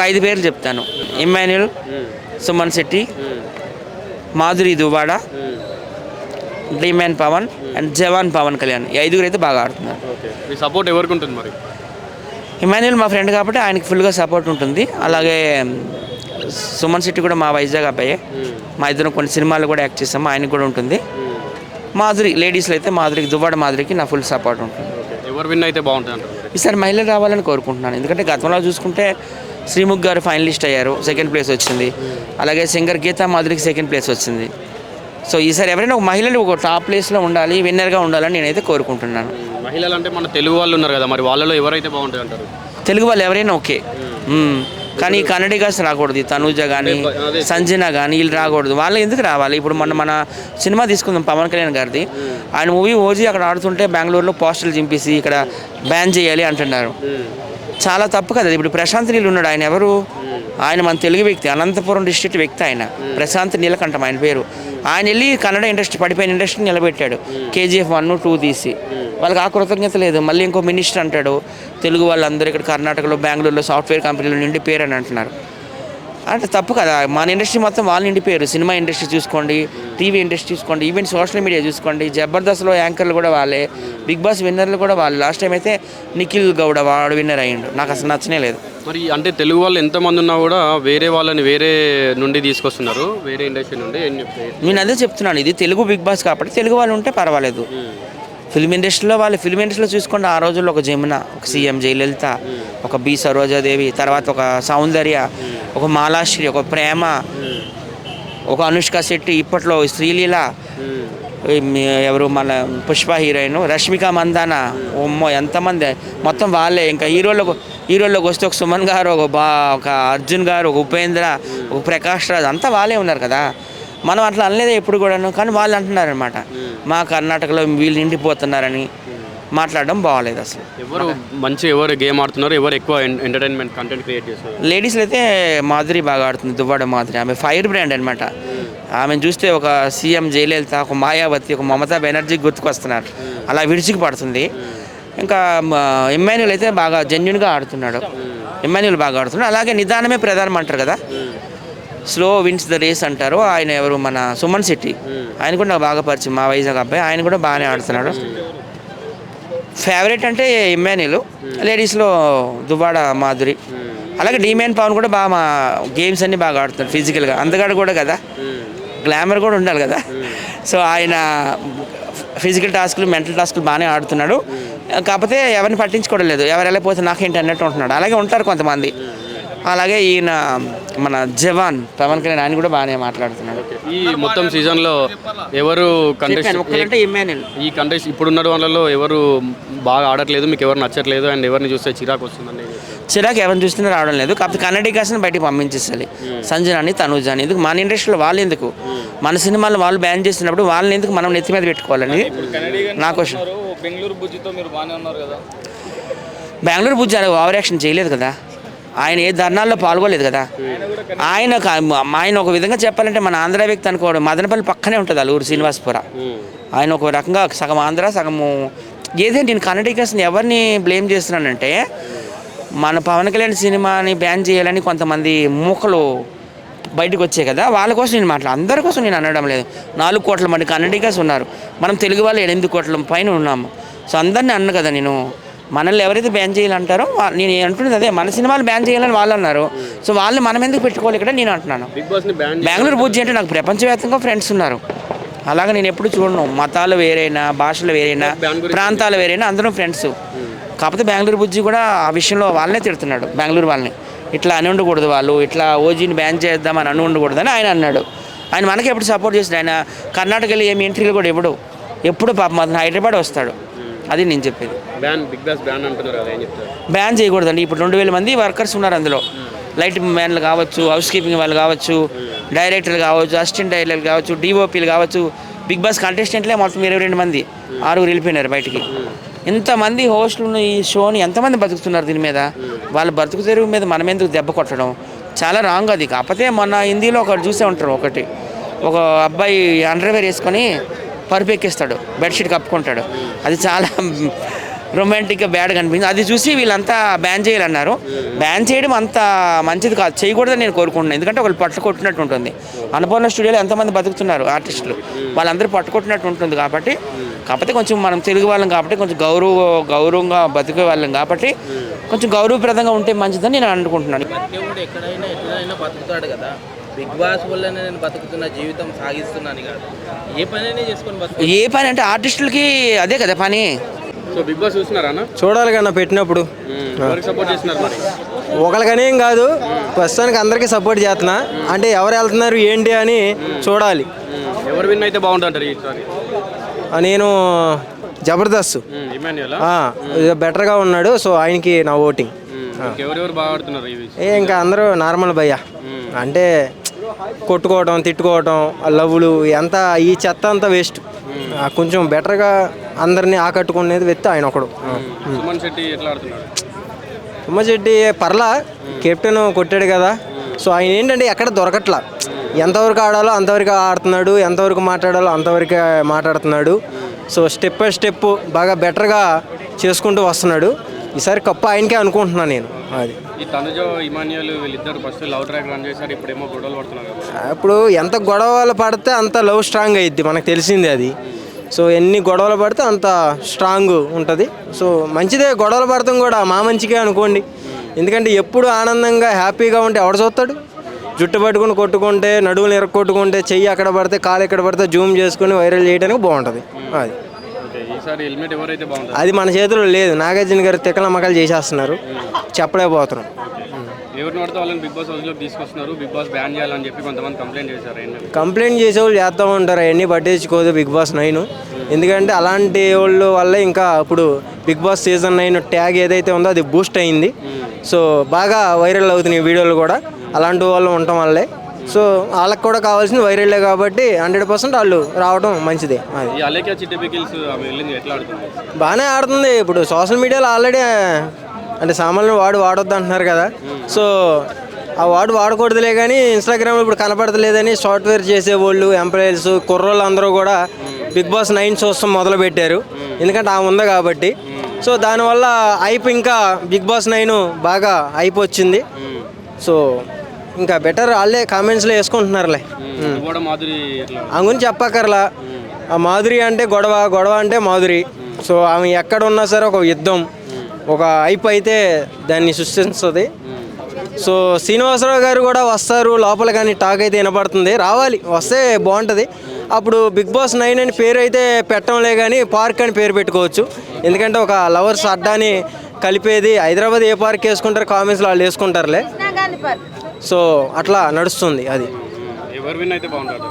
ఒక ఐదు పేర్లు చెప్తాను. ఇమ్మాన్యుల్ సుమన్ శెట్టి మాధురి దువాడ డ్రీమ్యాన్ పవన్ అండ్ జవాన్ పవన్ కళ్యాణ్. ఈ ఐదుగురు అయితే బాగా ఆడుతున్నారు. మీ సపోర్ట్ ఎవరికి ఉంటుంది మరి? ఇమాన్యుల్ మా ఫ్రెండ్ కాబట్టి ఆయనకి ఫుల్గా సపోర్ట్ ఉంటుంది. అలాగే సుమన్ శెట్టి కూడా మా వైజాగ్ అబ్బాయే. మా ఇద్దరం కొన్ని సినిమాలు కూడా యాక్ట్ చేస్తాము ఆయనకి కూడా ఉంటుంది. మాధురి లేడీస్లో అయితే మాధురికి దువ్వాడ మాధురికి నా ఫుల్ సపోర్ట్ ఉంటుంది. ఎవరు విన్ అయితే బాగుంటుంది? ఈసారి మహిళలు రావాలని కోరుకుంటున్నాను. ఎందుకంటే గతంలో చూసుకుంటే శ్రీముఖ్ గారు ఫైనలిస్ట్ అయ్యారు సెకండ్ ప్లేస్ వచ్చింది. అలాగే సింగర్ గీతా మాధురికి సెకండ్ ప్లేస్ వచ్చింది. సో ఈసారి ఎవరైనా ఒక మహిళలు ఒక టాప్ ప్లేస్లో ఉండాలి విన్నర్గా ఉండాలని నేనైతే కోరుకుంటున్నాను. మహిళలు అంటే మన తెలుగు వాళ్ళు ఉన్నారు కదా మరి వాళ్ళలో ఎవరైతే బాగుంటుంది అంటారు? తెలుగు వాళ్ళు ఎవరైనా ఓకే. కానీ కన్నడిగాస్ రాకూడదు తనూజ కానీ. సంజన కానీ వీళ్ళు రాకూడదు. వాళ్ళు ఎందుకు రావాలి? ఇప్పుడు మన మన సినిమా తీసుకుందాం పవన్ కళ్యాణ్ గారిది. ఆయన మూవీ ఓజీ అక్కడ ఆడుతుంటే బెంగళూరులో పోస్టర్లు చింపేసి ఇక్కడ బ్యాన్ చేయాలి అంటున్నారు. చాలా తప్పు కదా. ఇప్పుడు ప్రశాంత్ నీళ్ళు ఉన్నాడు ఆయన ఎవరు? ఆయన మన తెలుగు వ్యక్తి అనంతపురం డిస్ట్రిక్ట్ వ్యక్తి ఆయన. ప్రశాంత్ నీలకంఠం ఆయన పేరు. ఆయన వెళ్ళి కన్నడ ఇండస్ట్రీ పడిపోయిన ఇండస్ట్రీ నిలబెట్టాడు. కేజీఎఫ్ వన్ టూ తీసి. వాళ్ళకి ఆ కృతజ్ఞత లేదు. మళ్ళీ ఇంకో మినిస్టర్ అంటాడు తెలుగు వాళ్ళందరూ ఇక్కడ కర్ణాటకలో బెంగళూరులో సాఫ్ట్వేర్ కంపెనీలో నిండి పేరు అని అంటున్నారు. అంటే తప్పు కదా. మన ఇండస్ట్రీ మొత్తం వాళ్ళు నిండిపోయారు. సినిమా ఇండస్ట్రీ చూసుకోండి టీవీ ఇండస్ట్రీ చూసుకోండి ఈవెన్ సోషల్ మీడియా చూసుకోండి. జబర్దస్త్లో యాంకర్లు కూడా వాళ్ళే. బిగ్ బాస్ విన్నర్లు కూడా వాళ్ళు. లాస్ట్ టైం అయితే నిఖిల్ గౌడ వాడు విన్నర్ అయ్యిండు. నాకు అసలు నచ్చనే లేదు. మరి అంటే తెలుగు వాళ్ళు ఎంతమంది ఉన్నా కూడా వేరే వాళ్ళని వేరే నుండి తీసుకొస్తున్నారు. వేరే ఇండస్ట్రీ నుండి. నేను అదే చెప్తున్నాను. ఇది తెలుగు బిగ్ బాస్ కాబట్టి తెలుగు వాళ్ళు ఉంటే పర్వాలేదు. ఫిల్మ్ ఇండస్ట్రీలో వాళ్ళు ఫిల్మ్ ఇండస్ట్రీలో చూసుకోండి ఆ రోజుల్లో ఒక జమున ఒక సీఎం జయలలిత ఒక బి సరోజాదేవి తర్వాత ఒక సౌందర్య ఒక మాలాశ్రీ ఒక ప్రేమ ఒక అనుష్క శెట్టి ఇప్పట్లో శ్రీలీల ఎవరు మన పుష్ప హీరోయిన్ రష్మిక మందాన ఉమ్మో ఎంతమంది మొత్తం వాళ్ళే. ఇంకా హీరోలకు హీరోల్లోకి వస్తే ఒక సుమన్ గారు ఒక బా ఒక అర్జున్ గారు ఒక ఉపేంద్ర ఒక ప్రకాష్ రాజ్ అంతా వాళ్ళే ఉన్నారు కదా. మనం అట్లా అనలేదు ఎప్పుడు కూడాను కానీ వాళ్ళు అంటున్నారు అనమాట మా కర్ణాటకలో వీళ్ళు నిండిపోతున్నారని మాట్లాడడం బాగాలేదు అసలు. ఎవరు మంచి ఎవరు గేమ్ ఆడుతున్నారు ఎవరు ఎక్కువ ఎంటర్టైన్మెంట్ కంటెంట్ క్రియేట్ చేస్తున్నారు? లేడీస్లో అయితే మాధురి బాగా ఆడుతుంది దువ్వాడ మాధురి ఆమె ఫైర్ బ్రాండ్ అనమాట ఆమెను చూస్తే ఒక సీఎం జయలలిత ఒక మాయావతి ఒక మమతా బెనర్జీ గుర్తుకొస్తున్నారు. అలా విడిచికి పడుతుంది. ఇంకా ఇమ్మాన్యుల్ అయితే బాగా జెన్యున్గా ఆడుతున్నాడు. ఇమ్మాన్యుల్ బాగా ఆడుతున్నాడు. అలాగే నిదానమే ప్రధానం అంటారు కదా. స్లో విన్స్ ద రేస్ అంటారు. ఆయన ఎవరు? మన సుమన్ శెట్టి. ఆయన కూడా నాకు బాగా పరిచయం మా వైజాగ్ అబ్బాయి. ఆయన కూడా బాగానే ఆడుతున్నాడు. ఫేవరెట్ అంటే ఇమ్మాన్యుల్ లేడీస్లో దువ్వాడ మాధురి. అలాగే డీమ్యాన్ పవన్ కూడా బాగా మా గేమ్స్ అన్ని బాగా ఆడుతున్నాడు ఫిజికల్గా అందగాడు కూడా కదా. గ్లామర్ కూడా ఉండాలి కదా. సో ఆయన ఫిజికల్ టాస్క్లు మెంటల్ టాస్క్లు బాగానే ఆడుతున్నాడు. కాకపోతే ఎవరిని పట్టించుకోవడం లేదు. ఎవరు వెళ్ళిపోతే నాకేంటి అన్నట్టు ఉంటున్నాడు. అలాగే ఉంటారు కొంతమంది. అలాగే ఈయన మన జవాన్ పవన్ కళ్యాణ్ ఆయన కూడా బాగానే మాట్లాడుతున్నాడు. ఈ మొత్తం సీజన్లో ఎవరు కంటెస్ట్ ఇమ్మాన్యుల్ ఈ కంటెస్ట్ ఇప్పుడున్న వాళ్ళలో ఎవరు బాగా ఆడట్లేదు మీకు ఎవరు నచ్చట్లేదు అండ్ ఎవరిని చూస్తే చిరాకు వస్తుందండి చిరాకు ఎవరిని చూస్తున్నా రావడం లేదు. కాకపోతే కన్నడిగాస్ని బయటికి పంపించేసాలి సంజనాని తనూజ్ అని ఎందుకు? మన ఇండస్ట్రీలో వాళ్ళు ఎందుకు? మన సినిమాలు వాళ్ళు బ్యాన్ చేసినప్పుడు వాళ్ళని ఎందుకు మనం నెత్తి మీద పెట్టుకోవాలని? నా క్వశ్చన్ బెంగళూరు బుజ్జితో మీరు బాగానే ఉన్నారు కదా? బెంగళూరు బుజ్జి ఓవర్ యాక్షన్ చేయలేదు కదా? ఆయన ఏ ధర్నాల్లో పాల్గొలేదు కదా. ఆయన ఆయన ఒక విధంగా చెప్పాలంటే మన ఆంధ్ర వ్యక్తి అనుకోవడం మదనపల్లి పక్కనే ఉంటుంది అల్లూరు శ్రీనివాసపుర. ఆయన ఒక రకంగా సగం ఆంధ్ర సగము ఏదే నేను కన్నడికస్ని ఎవరిని బ్లేమ్ చేస్తున్నానంటే మన పవన్ కళ్యాణ్ సినిమాని బ్యాన్ చేయాలని కొంతమంది మూకలు బయటకు వచ్చాయి కదా వాళ్ళ కోసం నేను మాట్లాడు అందరి కోసం నేను అనడం లేదు. నాలుగు కోట్ల మంది కన్నడికస్ ఉన్నారు. మనం తెలుగు వాళ్ళు ఎనిమిది కోట్ల పైన ఉన్నాము. సో అందరిని అన్న కదా నేను. మనల్ని ఎవరైతే బ్యాన్ చేయాలంటారో నేను అంటున్నది అదే మన సినిమాలు బ్యాన్ చేయాలని వాళ్ళు అన్నారు. సో వాళ్ళు మనం ఎందుకు పెట్టుకోవాలి ఇక్కడ నేను అంటున్నాను. బెంగళూరు బుజ్జి అంటే నాకు ప్రపంచవ్యాప్తంగా ఫ్రెండ్స్ ఉన్నారు. అలాగే నేను ఎప్పుడు చూడను. మతాలు వేరైనా భాషలు వేరైనా ప్రాంతాలు వేరైనా అందరం ఫ్రెండ్స్ కాకపోతే బెంగళూరు బుజ్జి కూడా ఆ విషయంలో వాళ్ళనే తిడుతున్నాడు. బెంగళూరు వాళ్ళని. ఇట్లా అని ఉండకూడదు వాళ్ళు. ఇట్లా ఓజీని బ్యాన్ చేద్దామని అని ఉండకూడదు అని ఆయన అన్నాడు. ఆయన మనకి ఎప్పుడు సపోర్ట్ చేస్తాడు. ఆయన కర్ణాటక వెళ్ళి ఏమి ఎంట్రీలు కూడా ఎప్పుడు ఎప్పుడు పాపం అతను హైదరాబాద్ వస్తాడు. అది నేను చెప్పేది. బ్యాన్ బిగ్ బాస్ బ్యాన్ అంటున్నారు బ్యాన్ చేయకూడదండి. ఇప్పుడు రెండు వేల మంది వర్కర్స్ ఉన్నారు అందులో. లైట్ మ్యాన్లు కావచ్చు హౌస్ కీపింగ్ వాళ్ళు కావచ్చు డైరెక్టర్లు కావచ్చు అసిస్టెంట్ డైరెక్టర్లు కావచ్చు డిఓపీలు కావచ్చు బిగ్ బాస్ కంటెస్టెంట్లే మొత్తం ఇరవై రెండు మంది ఆరుగురు వెళ్ళిపోయినారు బయటికి. ఇంతమంది హోస్టులు ఉన్న ఈ షోని ఎంతమంది బతుకుతున్నారు దీని మీద? వాళ్ళ బతుకు తెరువు మీద మనం ఎందుకు దెబ్బ కొట్టడం? చాలా రాంగ్ అది. కాకపోతే మొన్న హిందీలో ఒకటి చూసే ఉంటారు ఒకటి. ఒక అబ్బాయి అండర్వేర్ వేసుకొని పరిపెక్కిస్తాడు. బెడ్షీట్ కప్పుకుంటాడు. అది చాలా రొమాంటిక్గా బ్యాడ్ కనిపించింది అది చూసి వీళ్ళంతా బ్యాన్ చేయాలన్నారు. బ్యాన్ చేయడం అంత మంచిది కాదు. చేయకూడదని నేను కోరుకుంటున్నాను. ఎందుకంటే ఒకళ్ళు పట్టు కొట్టినట్టు ఉంటుంది. అనుపూర్ణ స్టూడియోలో ఎంతమంది బతుకుతున్నారు ఆర్టిస్టులు? వాళ్ళందరూ పట్టుకొట్టినట్టు ఉంటుంది కాబట్టి కాకపోతే కొంచెం మనం తెలుగు వాళ్ళం కాబట్టి కొంచెం గౌరవ గౌరవంగా బతికే వాళ్ళం కాబట్టి కొంచెం గౌరవప్రదంగా ఉంటే మంచిదని నేను అనుకుంటున్నాను. ఎక్కడైనా ఎక్కడైనా బతుకుతాడు కదా. బిగ్ బాస్ వల్లనే నేను బతుకుతున్న జీవితం సాగిస్తున్నాను కాదు ఏ పనైనా చేసుకొని ఏ పని అంటే ఆర్టిస్టులకి అదే కదా పని. సో బిగ్ బాస్ చూస్తున్నారా అన్న? చూడాలి కన్నా పెట్టినప్పుడు. సపోర్ట్ చేస్తున్నారు మరి? ఒకరికనేం కాదు ప్రస్తుతానికి అందరికీ సపోర్ట్ చేస్తున్నా. అంటే ఎవరు వెళ్తున్నారు ఏంటి అని చూడాలి. ఎవరు విన్ అయితే బాగుంటుంటారు ఈసారి నేను జబర్దస్త్. బెటర్గా ఉన్నాడు సో ఆయనకి నా ఓటింగ్ ఇంకా అందరూ నార్మల్ భయ్య. అంటే కొట్టుకోవటం తిట్టుకోవటం ఆ లవ్వులు ఎంత ఈ చెత్త అంతా వేస్ట్ కొంచెం బెటర్గా అందరినీ ఆకట్టుకునేది వ్యక్తి ఆయన ఒకడు. సుమన్ శెట్టి ఎట్లా పర్లా కెప్టెన్ కొట్టాడు కదా. సో ఆయన ఏంటంటే ఎక్కడ దొరకట్లా. ఎంతవరకు ఆడాలో అంతవరకు ఆడుతున్నాడు ఎంతవరకు మాట్లాడాలో అంతవరకు మాట్లాడుతున్నాడు. సో స్టెప్ బై స్టెప్ బాగా బెటర్గా చేసుకుంటూ వస్తున్నాడు. ఈసారి కప్పు ఆయనకే అనుకుంటున్నాను నేను. అది. ఈ తనుజో వీళ్ళిద్దరు ఫస్ట్ లవ్ ట్రాక్ రన్ చేశారు ఇప్పుడేమో గొడవలు పడుతున్నారు ఇప్పుడు ఎంత గొడవలు పడితే అంత లవ్ స్ట్రాంగ్ అయ్యిద్ది మనకు తెలిసింది అది. సో ఎన్ని గొడవలు పడితే అంత స్ట్రాంగ్ ఉంటుంది. సో మంచిదే గొడవలు పడతాం కూడా మా మంచికే అనుకోండి. ఎందుకంటే ఎప్పుడు ఆనందంగా హ్యాపీగా ఉంటే ఎవడు చూస్తాడు? జుట్టు పట్టుకుని కొట్టుకుంటే నడువులు ఎరక్కొట్టుకుంటే చెయ్యి అక్కడ పడితే కాలు ఎక్కడ పడితే జూమ్ చేసుకుని వైరల్ చేయడానికి బాగుంటుంది. అది. ఈసారి హెల్మెట్ ఎవరైతే బాగుంటుంది అది మన చేతిలో లేదు. నాగార్జున గారు తిక్కలమ్మకాలు చేసేస్తున్నారు. చెప్పలేకపోతున్నాం. ఎవరిని పడితే వాళ్ళని బిగ్ బాస్ హౌస్లోకి తీసుకొస్తున్నారు. బిగ్ బాస్ బ్యాన్ చేయాలని చెప్పి కొంతమంది కంప్లైంట్ చేశారు. కంప్లైంట్ చేసే వాళ్ళు చేస్తూ ఉంటారు. అవన్నీ పట్టించుకోదు బిగ్ బాస్ నైన్. ఎందుకంటే అలాంటి వాళ్ళు వల్లే ఇంకా ఇప్పుడు Bigg Boss season nine tag ఏదైతే ఉందో అది బూస్ట్ అయింది. సో బాగా వైరల్ అవుతున్నాయి వీడియోలు కూడా. అలాంటి వాళ్ళు ఉండటం వల్లే. సో వాళ్ళకి కూడా కావాల్సింది వైరల్లే కాబట్టి హండ్రెడ్ పర్సెంట్ వాళ్ళు రావడం మంచిదే బాగానే ఆడుతుంది. ఇప్పుడు సోషల్ మీడియాలో ఆల్రెడీ అంటే సామాన్లు వాడు వాడొద్దు అంటున్నారు కదా. సో ఆ వాడు వాడకూడదులే కానీ ఇన్స్టాగ్రామ్లో ఇప్పుడు కనపడతలేదని సాఫ్ట్వేర్ చేసేవాళ్ళు ఎంప్లాయీస్ కుర్రోళ్ళు అందరూ కూడా బిగ్ బాస్ నైన్ చూస్తాం మొదలు పెట్టారు ఎందుకంటే ఆమె ఉంది కాబట్టి. సో దానివల్ల ఐప్ ఇంకా బిగ్ బాస్ నైన్ బాగా ఐప్ వచ్చింది. సో ఇంకా బెటర్ వాళ్ళే కామెంట్స్లో వేసుకుంటున్నారులే. గురించి చెప్పక్కర్లా. ఆ మాధురి అంటే గొడవ గొడవ అంటే మాధురి సో ఆమె ఎక్కడ ఉన్నా సరే ఒక యుద్ధం. ఒక ఐప్ అయితే దాన్ని సృష్టిస్తుంది. సో శ్రీనివాసరావు గారు కూడా వస్తారు. లోపల కానీ టాక్ అయితే వినపడుతుంది. రావాలి వస్తే బాగుంటుంది. అప్పుడు బిగ్ బాస్ నైన్ అని పేరు అయితే పెట్టంలే కానీ పార్క్ అని పేరు పెట్టుకోవచ్చు. ఎందుకంటే ఒక లవర్స్ అడ్డాని కలిపేది. హైదరాబాద్ ఏ పార్క్ వేసుకుంటారు కామెంట్స్లో వాళ్ళు వేసుకుంటారులే. సో అట్లా నడుస్తుంది అది. ఎవరు విన్ అయితే బాగుంటారు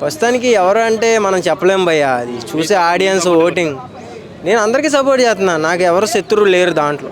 ప్రస్తుతానికి ఎవరు అంటే మనం చెప్పలేం భయ్య. అది చూసే ఆడియన్స్ ఓటింగ్. నేను అందరికీ సపోర్ట్ చేస్తున్నాను నాకు ఎవరు శత్రువులు లేరు దాంట్లో.